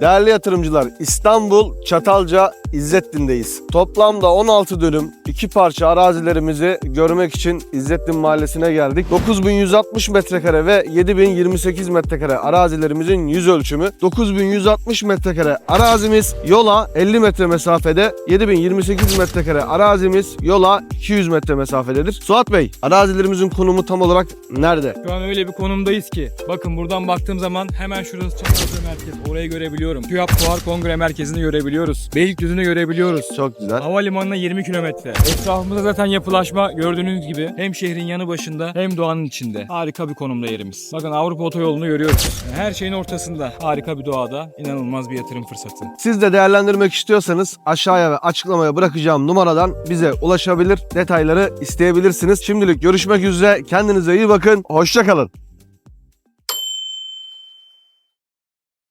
Değerli yatırımcılar, İstanbul Çatalca İzzettin'deyiz. Toplamda 16 dönüm iki parça arazilerimizi görmek için İzzettin Mahallesi'ne geldik. 9160 metrekare ve 7028 metrekare arazilerimizin yüz ölçümü. 9160 metrekare arazimiz yola 50 metre mesafede, 7028 metrekare arazimiz yola 200 metre mesafededir. Suat Bey, arazilerimizin konumu tam olarak nerede? Şu an öyle bir konumdayız ki. Bakın buradan baktığım zaman hemen şurası Çatalca Merkez. Orayı görebiliyorum. TÜYAP Fuar Kongre Merkezi'ni görebiliyoruz. Beylikdüzü'nü görebiliyoruz. Çok güzel. Havalimanına 20 kilometre. Etrafımızda zaten yapılaşma gördüğünüz gibi hem şehrin yanı başında hem doğanın içinde. Harika bir konumda yerimiz. Bakın Avrupa otoyolunu görüyoruz. Her şeyin ortasında. Harika bir doğada. inanılmaz bir yatırım fırsatı. Siz de değerlendirmek istiyorsanız aşağıya ve açıklamaya bırakacağım numaradan bize ulaşabilir, detayları isteyebilirsiniz. Şimdilik görüşmek üzere. Kendinize iyi bakın. Hoşçakalın.